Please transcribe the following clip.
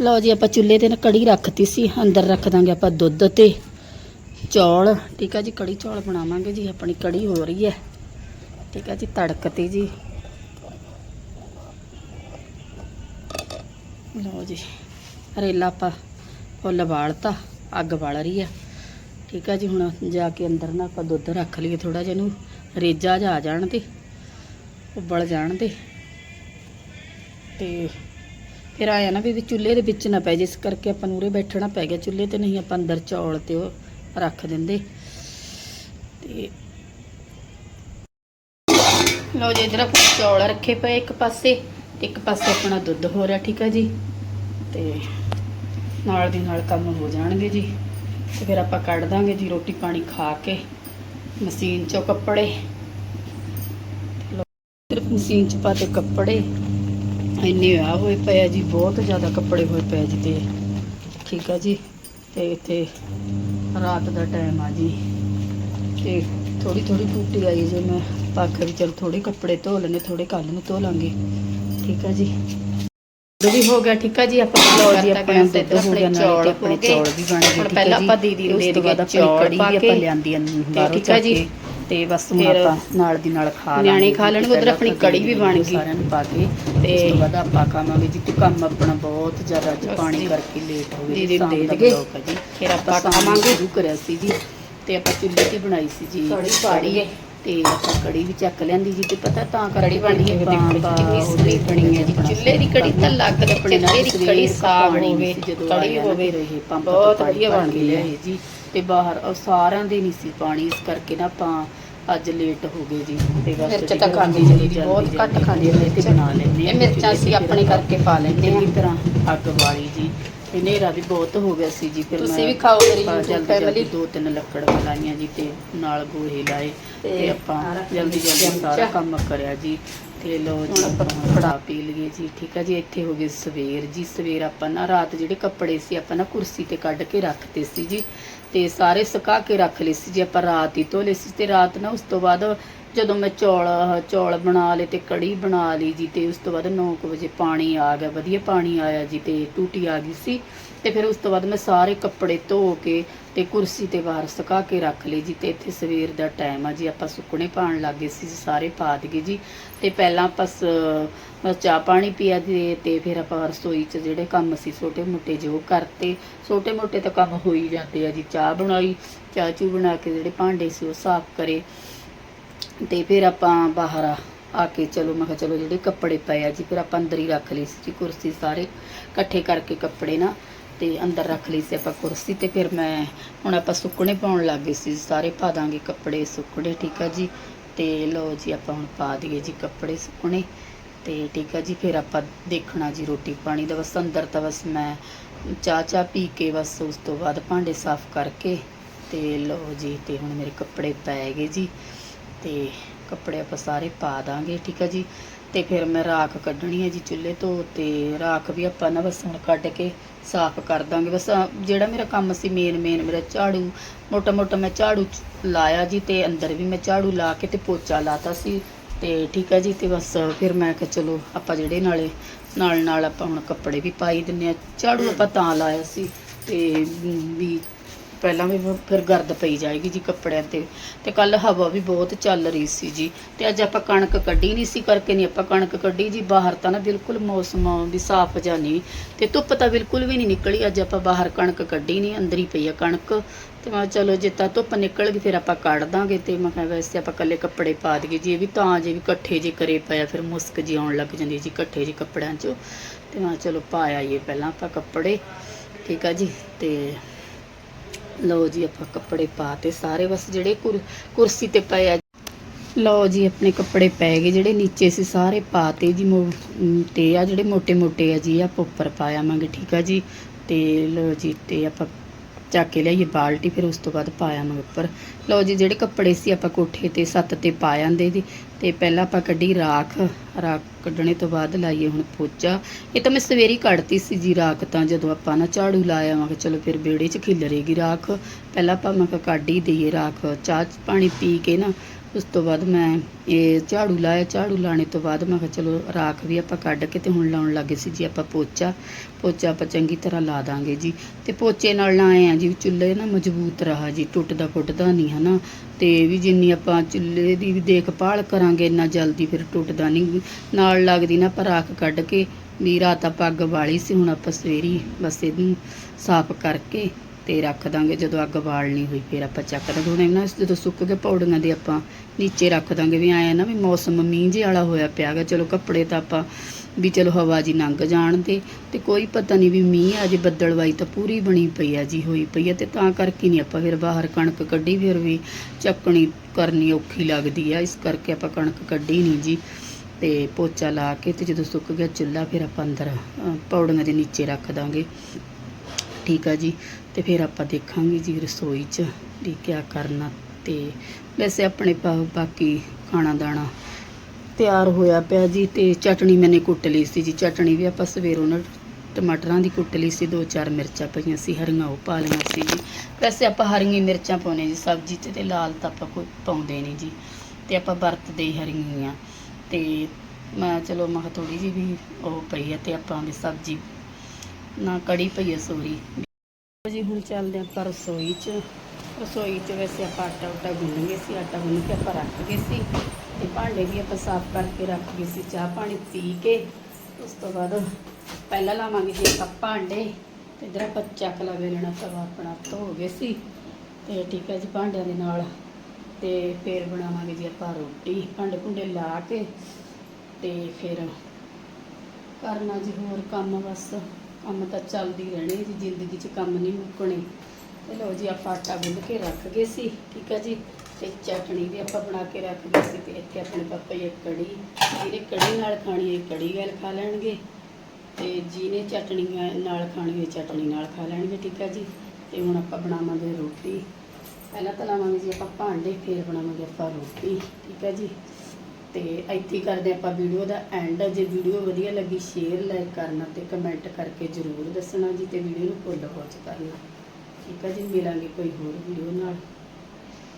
ਲਓ ਜੀ, ਆਪਾਂ ਚੁੱਲ੍ਹੇ ਤੇ ਨਾ ਕੜੀ ਰੱਖਤੀ ਸੀ, ਅੰਦਰ ਰੱਖ ਦਾਂਗੇ ਆਪਾਂ ਦੁੱਧ ਤੇ। ਚੌਲ, ਠੀਕ ਆ ਜੀ ਕੜੀ ਚੌਲ ਬਣਾਵਾਂਗੇ ਜੀ, ਆਪਣੀ ਕੜੀ ਹੋ ਰਹੀ ਹੈ। ਠੀਕ ਆ ਜੀ ਤੜਕ ਤੇ ਜੀ। ਲਓ ਜੀ, ਰੇਲਾ ਆਪਾਂ ਫੁੱਲ ਬਾਲਤਾ ਅੱਗ ਬਲ ਰਹੀ ਆ ਠੀਕ ਆ ਜੀ, ਹੁਣ ਜਾ ਕੇ ਅੰਦਰ ਨਾ ਆਪਾਂ ਦੁੱਧ ਰੱਖ ਲਈਏ ਥੋੜਾ ਜਿਹਾ ਨੂੰ ਰੇਜਾ ਜਾ ਆ ਜਾਣ ਤੇ, ਉਬਲ ਜਾਣ ਤੇ। ਤੇ ਫਿਰ ਆਇਆ ਨਾ ਵੀ ਚੁੱਲ੍ਹੇ ਦੇ ਵਿੱਚ ਨਾ ਪੈ ਜੇ, ਇਸ ਕਰਕੇ ਆਪਾਂ ਨੂੰ ਉਰੇ ਬੈਠਣਾ ਪੈ ਗਿਆ ਚੁੱਲ੍ਹੇ ਤੇ, ਨਹੀਂ ਆਪਾਂ ਅੰਦਰ ਚੌਲ ਤੇ ਉਹ ਰੱਖ ਦਿੰਦੇ। ਤੇ ਲਓ ਜੀ, ਇਧਰ ਆਪਾਂ ਚੌਲ ਰੱਖੇ ਪਏ ਇੱਕ ਪਾਸੇ ਤੇ ਇੱਕ ਪਾਸੇ ਆਪਣਾ ਦੁੱਧ ਹੋ ਰਿਹਾ, ਠੀਕ ਹੈ ਜੀ? ਤੇ ਨਾਲ ਦੀ ਨਾਲ ਕੰਮ ਹੋ ਜਾਣਗੇ ਜੀ। ਤੇ ਫਿਰ ਆਪਾਂ ਕੱਢ ਦਾਂਗੇ ਜੀ ਰੋਟੀ ਪਾਣੀ ਖਾ ਕੇ, ਮਸ਼ੀਨ ਚੋਂ ਕੱਪੜੇ। ਸਿਰਫ ਮਸ਼ੀਨ ਚ ਪਾਤੇ ਕੱਪੜੇ। ਇੰਨੇ ਆ ਹੋਏ ਪਏ ਆ ਜੀ ਬਹੁਤ ਜ਼ਿਆਦਾ ਕੱਪੜੇ ਹੋਏ ਪਏ ਜੀ ਤੇ। ਠੀਕ ਆ ਜੀ ਤੇ ਇੱਥੇ ਰਾਤ ਦਾ ਟਾਈਮ ਆ ਜੀ। ਤੇ ਥੋੜੀ ਥੋੜੀ ਟੂਟੀ ਆਈ ਜੇ ਮੈਂ ਪੱਖ ਵੀ ਚਲ ਥੋੜੇ ਕੱਪੜੇ ਧੋ ਲੈਣੇ ਥੋੜੇ ਕੱਲ ਨੂੰ ਧੋ ਲਾਂਗੇ। ਠੀਕ ਆ ਜੀ। ਦੁੱਧ ਵੀ ਹੋ ਗਿਆ ਠੀਕ ਆ ਜੀ ਆਪਾਂ ਲਓ ਜੀ ਆਪਣਾ ਦੁੱਧ ਹੋ ਗਿਆ ਨਾਲ ਤੇ ਆਪਣੇ ਚੌਲ ਵੀ ਬਣ ਗਏ ਪਹਿਲਾਂ ਆ ਜੀ। ਆਪਾਂ ਦੀਦੀ ਨੂੰ ਉਸ ਦੇ ਤੋਂ ਬਾਅਦ ਆਪਣੀ ਚੌਲ ਕੜੀ ਪਾ ਵੀ ਕੇ। ਆਪਾਂ ਲਿਆਂਦੀ ਜੀ। ਚੱਕ ਕੇ। ਤੇ ਬਸ ਫਿਰ ਨਾਲ ਦੀ ਨਾਲ ਖਾ ਲਾਂਗੇ ਨਿਆਣੇ ਖਾ ਜੀ, ਪਹਿਲਾਂ ਉੱਧਰ ਆਪਣੀ ਆਪਾਂ ਕੜੀ ਵੀ ਬਣ ਗਈ। ਸਾਰਿਆਂ ਨੂੰ ਪਾ ਕੇ ਤੇ ਉਸ ਤੋਂ ਬਾਅਦ ਆਪਾਂ ਖਾਵਾਂਗੇ ਜੀ ਤੇ ਕੰਮ ਆਪਣਾ ਬਹੁਤ ਜ਼ਿਆਦਾ ਬਸ ਪਾਣੀ ਜੀ। ਕਰਕੇ ਲੇਟ ਹੋ ਗਏ ਨੂੰ ਸ਼ਾਮ ਦੇ। ਬਲੌਕ ਜੀ ਫਿਰ ਆਪਾਂ ਖਾਵਾਂਗੇ। ਸ਼ੁਰੂ ਕਰਿਆ ਸੀ ਜੀ ਤੇ ਆਪਾਂ ਚੁੱਲ੍ਹੇ ਤੇ ਬਣਾਈ ਸੀ ਜੀ ਕੜੀ ਪਾ ਲਈ ਹੈ। ਤੇ ਆਪਾਂ ਕੜੀ ਵੀ ਚੱਕ ਲੈਂਦੀ ਜੀ ਤੇ ਪਤਾ ਤਾਂ ਕੜੀ ਬਣੀ ਹੈ ਕਿੰਨੀ ਸੋਹਣੀ ਬਣੀ ਹੈ ਜੀ ਚੁੱਲ੍ਹੇ ਦੀ ਕੜੀ ਤਾਂ ਲੱਗ ਆਪਣੇ ਨਾਲ ਦੀ ਕੜੀ ਸਾਗ ਹੋਵੇ ਕੜੀ ਹੋਵੇ ਬਹੁਤ ਵਧੀਆ ਬਣ ਗਈ ਹੈ ਜੀ ਤੇ ਬਾਹਰ ਉਹ ਸਾਰਿਆਂ ਦੇ ਨਹੀਂ ਸੀ ਪਾਣੀ ਇਸ ਕਰਕੇ ਨਾ ਆਪਾਂ ਅੱਜ ਲੇਟ ਹੋ ਗਏ ਜੀ ਤੇ ਬਸ ਮਿਰਚ ਤਾਂ ਖਾਂਦੀ ਜਲਦੀ ਜੀ, ਬਹੁਤ ਘੱਟ ਖਾਂਦੀ ਹੈ ਤੇ। ਬਣਾ ਲੈਂਦੇ ਇਹ ਮਿਰਚਾਂ ਅਸੀਂ ਆਪਣੇ ਕਰਕੇ ਪਾ ਲੈਂਦੇ ਹਾਂ ਤਰ੍ਹਾਂ ਅੱਗ ਵਾਲੀ ਜੀ ਤੇ ਹਨੇਰਾ ਵੀ ਬਹੁਤ ਹੋ ਗਿਆ ਸੀ ਜੀ ਫਿਰ ਤੁਸੀਂ ਵੀ ਖਾਓ ਮੇਰੀ YouTube। ਦੋ ਤਿੰਨ ਲੱਕੜ ਲਾਈਆਂ ਜੀ ਤੇ ਨਾਲ ਗੋਹੇ ਲਾਏ ਤੇ ਆਪਾਂ ਜਲਦੀ ਜਲਦੀ। ਸਾਰਾ ਕੰਮ ਕਰਿਆ ਜੀ ਤੇ ਲੋ ਜੀ ਆਪਾਂ ਪੀ ਲਈਏ ਜੀ ਠੀਕ ਆ ਜੀ ਇੱਥੇ ਹੋ ਗਏ ਸਵੇਰ ਜੀ ਸਵੇਰ ਆਪਾਂ ਨਾ ਰਾਤ ਜਿਹੜੇ ਕੱਪੜੇ ਸੀ ਆਪਾਂ ਨਾ ਕੁਰਸੀ ਤੇ ਕੱਢ ਕੇ ਰੱਖਤੇ ਸੀ ਜੀ ਤੇ ਸਾਰੇ ਸੁਕਾ ਕੇ ਰੱਖ ਲਏ ਸੀ ਜੀ ਆਪਾਂ ਰਾਤ ਹੀ ਧੋਲੇ ਸੀ ਤੇ ਰਾਤ ਨਾ ਉਸ ਤੋਂ ਬਾਅਦ ਜਦੋਂ ਮੈਂ ਚੌਲ ਚੌਲ ਬਣਾ ਲਏ ਤੇ ਕੜੀ ਬਣਾ ਲਈ ਜੀ ਤੇ ਉਸ ਤੋਂ ਬਾਅਦ 9 ਵਜੇ ਪਾਣੀ ਆ ਗਿਆ ਵਧੀਆ ਪਾਣੀ ਆਇਆ ਜੀ ਤੇ ਟੂਟੀ ਆ ਗਈ ਸੀ ਤੇ ਫਿਰ ਉਸ ਤੋਂ ਬਾਅਦ ਮੈਂ ਸਾਰੇ ਕੱਪੜੇ ਧੋ ਕੇ ਤੇ ਕੁਰਸੀ ਤੇ ਬਾਹਰ ਸੁਕਾ ਕੇ ਰੱਖ ਲਈ ਜੀ ਤੇ ਇੱਥੇ ਸਵੇਰ ਦਾ ਟਾਈਮ ਆ ਜੀ। ਆਪਾਂ ਸੁੱਕਣੇ ਪਾਣ ਲੱਗੇ ਸੀ ਸਾਰੇ ਪਾ ਦਈਏ ਜੀ। ਤੇ ਪਹਿਲਾਂ ਆਪਾਂ ਚਾਹ ਪਾਣੀ ਪੀਆ ਜੀ ਤੇ ਫਿਰ ਆਪਾਂ ਰਸੋਈ 'ਚ ਜਿਹੜੇ ਕੰਮ ਸੀ ਛੋਟੇ ਮੋਟੇ ਜੋ ਕਰਤੇ, ਛੋਟੇ ਮੋਟੇ ਤਾਂ ਕੰਮ ਹੋ ਹੀ ਜਾਂਦੇ ਆ ਜੀ। ਚਾਹ ਬਣਾਈ, ਚਾਹ ਚੂ ਬਣਾ ਕੇ ਜਿਹੜੇ ਭਾਂਡੇ ਸੀ ਉਹ ਸਾਫ਼ ਕਰੇ। ਤੇ ਫਿਰ ਆਪਾਂ ਬਾਹਰ ਆ- ਆ ਕੇ ਚਲੋ, ਮੈਂ ਕਿਹਾ ਚਲੋ ਜਿਹੜੇ ਕੱਪੜੇ ਪਏ ਆ ਜੀ, ਫਿਰ ਆਪਾਂ ਅੰਦਰ ਹੀ ਰੱਖ ਲਈ ਸੀ ਜੀ ਕੁਰਸੀ ਸਾਰੇ। ਇਕੱਠੇ ਕਰਕੇ ਕੱਪੜੇ ਨਾ ਤੇ ਅੰਦਰ ਰੱਖ ਲਈ ਸੀ ਆਪਾਂ ਕੁਰਸੀ ਤੇ, ਫਿਰ ਮੈਂ ਹੁਣ ਆਪਾਂ ਸੁੱਕਣੇ ਪਾਉਣ ਲੱਗ ਗਏ ਸੀ, ਸਾਰੇ ਪਾ ਦਾਂਗੇ ਕੱਪੜੇ ਸੁੱਕਣੇ, ਠੀਕ ਆ ਜੀ? ਤੇ ਲਓ ਜੀ ਆਪਾਂ ਹੁਣ ਪਾ ਦਈਏ ਜੀ ਕੱਪੜੇ ਸੁੱਕਣੇ, ਤੇ ਠੀਕ ਆ ਜੀ, ਫਿਰ ਆਪਾਂ ਦੇਖਣਾ ਜੀ ਰੋਟੀ ਪਾਣੀ ਦਾ ਬਸ, ਅੰਦਰ ਤਾਂ ਬਸ ਮੈਂ ਚਾਹ ਚਾਹ ਪੀ ਕੇ ਬਸ ਉਸ ਤੋਂ ਬਾਅਦ ਭਾਂਡੇ ਸਾਫ਼ ਕਰਕੇ ਤੇ ਲਓ ਜੀ, ਤੇ ਹੁਣ ਮੇਰੇ ਕੱਪੜੇ ਪੈ ਗਏ ਜੀ, ਤੇ ਕੱਪੜੇ ਆਪਾਂ ਸਾਰੇ ਪਾ ਦਾਂਗੇ, ਠੀਕ ਆ ਜੀ? ਤੇ ਫਿਰ ਮੈਂ ਰਾਖ ਕੱਢਣੀ ਹੈ ਜੀ ਚੁੱਲ੍ਹੇ ਤੋਂ ਤੇ ਰਾਖ ਵੀ ਆਪਾਂ ਨਾ ਬਸ ਹੁਣ ਕੱਢ ਕੇ ਸਾਫ਼ ਕਰ ਦਾਂਗੇ। ਬਸ ਜਿਹੜਾ ਮੇਰਾ ਕੰਮ ਸੀ ਮੇਨ ਮੇਨ ਮੇਰਾ ਝਾੜੂ ਮੋਟਾ ਮੋਟਾ ਮੈਂ ਝਾੜੂ ਲਾਇਆ ਜੀ ਤੇ ਅੰਦਰ ਵੀ ਮੈਂ ਝਾੜੂ ਲਾ ਕੇ ਤੇ ਪੋਚਾ ਲਾਤਾ ਸੀ ਤੇ ਠੀਕ ਹੈ ਜੀ ਤੇ ਬਸ ਫਿਰ ਮੈਂ ਕਿਹਾ ਚਲੋ ਆਪਾਂ ਜਿਹੜੇ ਨਾਲੇ ਨਾਲ ਨਾਲ ਆਪਾਂ ਹੁਣ ਕੱਪੜੇ ਵੀ ਪਾਈ ਦਿੰਨੇ ਆ ਝਾੜੂ ਆਪਾਂ ਤਾਂ ਲਾਇਆ ਸੀ ਤੇ ਵੀ ਪਹਿਲਾਂ ਵੀ ਫਿਰ ਗਰਦ ਪਈ ਜਾਏਗੀ ਜੀ ਕੱਪੜਿਆਂ ਤੇ। ਤੇ ਕੱਲ ਹਵਾ ਵੀ ਬਹੁਤ ਚੱਲ ਰਹੀ ਸੀ ਜੀ। ਤੇ ਅੱਜ ਆਪਾਂ ਕਣਕ ਕੱਢੀ ਨਹੀਂ ਸੀ, ਕਰਕੇ ਨਹੀਂ ਆਪਾਂ ਕਣਕ ਕੱਢੀ ਜੀ। ਬਾਹਰ ਤਾਂ ਨਾ ਬਿਲਕੁਲ ਮੌਸਮ ਵੀ ਸਾਫ਼ ਜਿਹਾ ਨਹੀਂ। ਤੇ ਧੁੱਪ ਤਾਂ ਬਿਲਕੁਲ ਵੀ ਨਹੀਂ ਨਿਕਲੀ। ਅੱਜ ਆਪਾਂ ਬਾਹਰ ਕਣਕ ਕੱਢੀ ਨਹੀਂ, ਅੰਦਰ ਹੀ ਪਈ ਆ ਕਣਕ। ਤੇ ਮੈਂ ਕਿਹਾ ਚਲੋ ਜੇ ਤਾਂ ਧੁੱਪ ਨਿਕਲ ਗਈ, ਫਿਰ ਆਪਾਂ ਕੱਢ ਦਾਂਗੇ। ਤੇ ਮੈਂ ਕਿਹਾ ਵੈਸੇ ਆਪਾਂ ਕੱਲੇ ਕੱਪੜੇ ਪਾ ਦਈਏ ਜੀ। ਇਹ ਵੀ ਤਾਂ ਜੇ ਵੀ ਇਕੱਠੇ ਜੇ ਕਰੇ ਪਿਆ ਫਿਰ ਮੁਸਕ ਜੀ ਆਉਣ ਲੱਗ ਜਾਂਦੀ ਜੀ ਇਕੱਠੇ ਜੀ ਕੱਪੜਿਆਂ 'ਚ। ਤੇ ਮੈਂ ਕਿਹਾ ਚਲੋ ਪਾਇਆ ਆਈਏ ਪਹਿਲਾਂ ਆਪਾਂ ਕੱਪੜੇ। ਠੀਕ ਆ ਜੀ। ਤੇ ਲਓ ਜੀ, ਆਪਾਂ ਕੱਪੜੇ ਪਾ ਤੇ ਸਾਰੇ। ਬਸ ਜਿਹੜੇ ਕੁਰਸੀ ਤੇ ਪਏ ਆ। ਲਓ ਜੀ, ਆਪਣੇ ਕੱਪੜੇ ਪੈ ਗਏ। ਜਿਹੜੇ ਨੀਚੇ ਸੀ, ਸਾਰੇ ਪਾਤੇ ਜੀ। ਤੇ ਆ ਜਿਹੜੇ ਮੋٹے ਮੋٹے ਆ ਜੀ, ਆਪਾਂ ਉੱਪਰ ਪਾਇਆਵਾਂਗੇ ਠੀਕ ਆ ਜੀ? ਤੇ ਲਓ ਜੀ, ਤੇ ਆਪਾਂ ਚੱਕ ਕੇ ਲਿਆਈਏ ਬਾਲਟੀ, ਫਿਰ ਉਸ ਤੋਂ ਬਾਅਦ ਪਾਇਆ ਮੈਂ ਉੱਪਰ। ਲਓ ਜੀ, ਜਿਹੜੇ ਕੱਪੜੇ ਸੀ ਆਪਾਂ ਕੋਠੇ ਤੇ ਸੱਤ ਤੇ ਪਾ ਜਾਂਦੇ ਜੀ ਤੇ ਪਹਿਲਾਂ ਆਪਾਂ ਕੱਢੀ ਰਾਖ। ਰਾਖ ਕੱਢਣੇ ਤੋਂ ਬਾਅਦ ਲਾਈਏ ਹੁਣ ਪੋਚਾ। ਇਹ ਤਾਂ ਮੈਂ ਸਵੇਰੇ ਕੱਢਤੀ ਸੀ ਜੀ ਰਾਖ, ਤਾਂ ਜਦੋਂ ਆਪਾਂ ਨਾ ਝਾੜੂ ਲਾਇਆ, ਮੈਂ ਕਿਹਾ ਚਲੋ ਫਿਰ ਵਿਹੜੇ 'ਚ ਖਿਲਰੇਗੀ ਰਾਖ। ਪਹਿਲਾਂ ਆਪਾਂ ਮੈਂ ਕਿਹਾ ਕੱਢ ਹੀ ਦਈਏ ਰਾਖ, ਚਾਹ ਪਾਣੀ ਪੀ ਕੇ ਨਾ ਉਸ ਤੋਂ ਬਾਅਦ ਮੈਂ ਇਹ ਝਾੜੂ ਲਾਇਆ, ਝਾੜੂ ਲਾਣੇ ਤੋਂ ਬਾਅਦ ਮੈਂ ਕਿਹਾ ਚਲੋ ਰਾਖ ਵੀ ਆਪਾਂ ਕੱਢ ਕੇ ਤੇ ਹੁਣ ਲਾਉਣ ਲੱਗੇ ਸੀ ਜੀ ਆਪਾਂ ਪੋਚਾ ਪੋਚਾ ਆਪਾਂ ਚੰਗੀ ਤਰ੍ਹਾਂ ਲਾ ਦਾਂਗੇ ਜੀ। ਤੇ ਪੋਚੇ ਨਾਲ ਲਾਏ ਆ ਜੀ, ਚੁੱਲ੍ਹੇ ਨਾ ਮਜ਼ਬੂਤ ਰਹਾ ਜੀ, ਟੁੱਟਦਾ ਫੁੱਟਦਾ ਨਹੀਂ, ਹਨਾ। ਤੇ ਵੀ ਜਿੰਨੀ ਆਪਾਂ ਚੁੱਲ੍ਹੇ ਦੀ ਵੀ ਦੇਖਭਾਲ ਕਰਾਂਗੇ, ਇੰਨਾ ਜਲਦੀ ਫਿਰ ਟੁੱਟਦਾ ਨਹੀਂ। ਨਾਲ ਲੱਗਦੀ ਨਾ ਆਪਾਂ ਰਾਖ ਕੱਢ ਕੇ, ਵੀ ਰਾਤ ਆਪਾਂ ਅੱਗ ਬਾਲੀ ਸੀ, ਹੁਣ ਆਪਾਂ ਸਵੇਰੀ ਬਸ ਇਹਨੂੰ ਸਾਫ਼ ਕਰਕੇ ਤੇ ਰੱਖ ਦਾਂਗੇ। ਜਦੋਂ ਅੱਗ ਬਾਲਣੀ ਹੋਈ ਫਿਰ ਆਪਾਂ ਚੱਕ ਦਾਂਗੇ। ਹੁਣ ਇਹਨਾਂ ਜਦੋਂ ਸੁੱਕ ਕੇ ਪੌੜੀਆਂ ਦੇ ਆਪਾਂ ਨੀਚੇ ਰੱਖ ਦਾਂਗੇ ਵੀ ਆਇਆ ਨਾ ਵੀ ਮੌਸਮ ਮੀਂਹ ਜਿਹੇ ਵਾਲਾ ਹੋਇਆ ਪਿਆ ਗਾ ਚਲੋ ਕੱਪੜੇ ਤਾਂ ਆਪਾਂ ਵੀ ਚਲੋ ਹਵਾ ਜੀ ਲੰਘ ਜਾਣ ਦੇ ਤੇ ਕੋਈ ਪਤਾ ਨਹੀਂ ਵੀ ਮੀਂਹ ਆ ਜੇ ਬੱਦਲਵਾਈ ਤਾਂ ਪੂਰੀ ਬਣੀ ਪਈ ਆ ਜੀ ਹੋਈ ਪਈ ਆ ਤੇ ਤਾਂ ਕਰਕੇ ਨਹੀਂ ਆਪਾਂ ਫਿਰ ਬਾਹਰ ਕਣਕ ਕੱਢੀ ਫਿਰ ਵੀ ਚੱਕਣੀ ਕਰਨੀ ਔਖੀ ਲੱਗਦੀ ਆ। ਇਸ ਕਰਕੇ ਆਪਾਂ ਕਣਕ ਕੱਢੀ ਨਹੀਂ ਜੀ। ਤੇ ਪੋਚਾ ਲਾ ਕੇ ਤੇ ਜਦੋਂ ਸੁੱਕ ਗਿਆ ਚੁੱਲ੍ਹਾ ਫਿਰ ਆਪਾਂ ਅੰਦਰ ਅ, ਪੌੜੀਆਂ ਦੇ ਨੀਚੇ ਰੱਖ ਦਾਂਗੇ। ਠੀਕ ਆ ਜੀ। ਤੇ ਫਿਰ ਆਪਾਂ ਦੇਖਾਂਗੇ ਜੀ ਰਸੋਈ 'ਚ ਵੀ ਕਿਆ ਕਰਨਾ ਤੇ ਵੈਸੇ ਆਪਣੇ ਪਾ- ਬਾਕੀ ਖਾਣਾ ਦਾਣਾ ਤਿਆਰ ਹੋਇਆ ਪਿਆ ਜੀ ਤੇ ਚਟਣੀ ਮੈਨੇ ਕੁੱਟ ਲਈ ਸੀ ਜੀ। ਚਟਣੀ ਵੀ ਆਪਾਂ ਸਵੇਰੋਂ ਨਾ ਟਮਾਟਰਾਂ ਦੀ ਕੁੱਟ ਲਈ ਸੀ ਦੋ ਚਾਰ ਮਿਰਚਾਂ ਪਈਆਂ ਸੀ, ਹਰੀਆਂ ਉਹ ਪਾ ਲਈਆਂ ਸੀ ਜੀ। ਵੈਸੇ ਆਪਾਂ ਹਰੀਆਂ ਮਿਰਚਾਂ ਪਾਉਨੇ ਜੀ, ਸਬਜ਼ੀ 'ਚ ਤੇ ਲਾਲ ਤਾਂ ਆਪਾਂ ਕੋਈ ਪਾਉਂਦੇ ਨਹੀਂ ਜੀ। ਤੇ ਆਪਾਂ ਵਰਤਦੇ ਹੀ ਹਰੀਆਂ। ਹੀ ਆ ਤੇ ਮੈਂ ਚਲੋ ਮੈਂ ਥੋੜੀ ਜੀ ਵੀ ਉਹ ਪਈ ਆ ਤੇ ਆਪਾਂ ਵੀ ਸਬਜ਼ੀ ਨਾ ਕੜੀ ਪਈ ਆ ਸੋਰੀ ਜੀ, ਹੁਣ ਚੱਲਦੇ ਆਪਾਂ ਰਸੋਈ 'ਚ। ਰਸੋਈ 'ਚ ਵੈਸੇ ਆਪਾਂ ਆਟਾ ਉਟਾ ਗੁੰਨ ਗਏ ਸੀ, ਆਟਾ ਗੁੰਨ ਕੇ ਆਪਾਂ ਰੱਖ ਗਏ ਸੀ। ਤੇ ਭਾਂਡੇ ਵੀ ਆਪਾਂ ਸਾਫ਼ ਕਰਕੇ ਰੱਖ ਗਏ ਸੀ, ਚਾਹ ਪਾਣੀ ਪੀ ਕੇ। ਉਸ ਤੋਂ ਬਾਅਦ ਪਹਿਲਾਂ ਲਾਵਾਂਗੇ ਜੀ ਆਪਾਂ ਭਾਂਡੇ। ਤੇ ਇਧਰ ਆਪਾਂ ਚੱਕ ਲਾਵੇ ਲੈਣਾ, ਤਵਾ ਆਪਣਾ ਧੋ ਗਏ ਸੀ। ਤੇ ਠੀਕ ਹੈ ਜੀ, ਭਾਂਡਿਆਂ ਦੇ ਨਾਲ। ਤੇ ਫਿਰ ਬਣਾਵਾਂਗੇ ਜੀ ਆਪਾਂ ਰੋਟੀ, ਭਾਂਡੇ ਭੁੰਡੇ ਲਾ ਕੇ। ਤੇ ਫਿਰ ਕਰਨਾ ਜੀ ਹੋਰ ਕੰਮ ਬਸ। ਕੰਮ ਤਾਂ ਚੱਲਦੀ ਰਹਿਣੇ ਜੀ, ਜ਼ਿੰਦਗੀ 'ਚ ਕੰਮ ਨਹੀਂ ਮੁੱਕਣੇ। ਤੇ ਲਓ ਜੀ, ਆਪਾਂ ਆਟਾ ਗੁੰਨ ਕੇ ਰੱਖ ਗਏ ਸੀ, ਠੀਕ ਹੈ ਜੀ? ਤੇ ਚਟਣੀ ਵੀ ਆਪਾਂ ਬਣਾ ਕੇ ਰੱਖ ਗਏ ਸੀ ਤੇ ਇੱਥੇ ਆਪਣੇ ਪਾਪਾ ਜੀ ਕੜੀ ਜਿਹਨੇ ਕੜੀ ਨਾਲ ਖਾਣੀ ਹੈ, ਕੜੀ ਨਾਲ ਖਾ ਲੈਣਗੇ। ਤੇ ਜਿਹਨੇ ਚਟਣੀ ਨਾਲ ਖਾਣੀ ਹੈ ਚਟਣੀ ਨਾਲ ਖਾ ਲੈਣਗੇ, ਠੀਕ ਹੈ ਜੀ? ਤੇ ਹੁਣ ਆਪਾਂ ਬਣਾਵਾਂਗੇ ਰੋਟੀ। ਪਹਿਲਾਂ ਤਾਂ ਲਾਵਾਂਗੇ ਜੀ ਆਪਾਂ ਭਾਂਡੇ, ਫਿਰ ਬਣਾਵਾਂਗੇ ਆਪਾਂ ਰੋਟੀ, ਠੀਕ ਹੈ ਜੀ? ਤੇ ਇੱਥੇ ਹੀ ਕਰਦੇ ਆਪਾਂ ਵੀਡੀਓ ਦਾ ਐਂਡ ਜੇ ਵੀਡੀਓ ਵਧੀਆ ਲੱਗੀ ਸ਼ੇਅਰ ਲਾਈਕ ਕਰਨਾ ਤੇ ਕਮੈਂਟ ਕਰਕੇ ਜਰੂਰ ਦੱਸਣਾ ਜੀ ਤੇ ਵੀਡੀਓ ਨੂੰ ਫੁੱਲ ਵਾਚ ਕਰਨਾ ਠੀਕ ਹੈ ਜੀ, ਮਿਲਾਂਗੇ ਕੋਈ ਹੋਰ ਵੀਡੀਓ ਨਾਲ।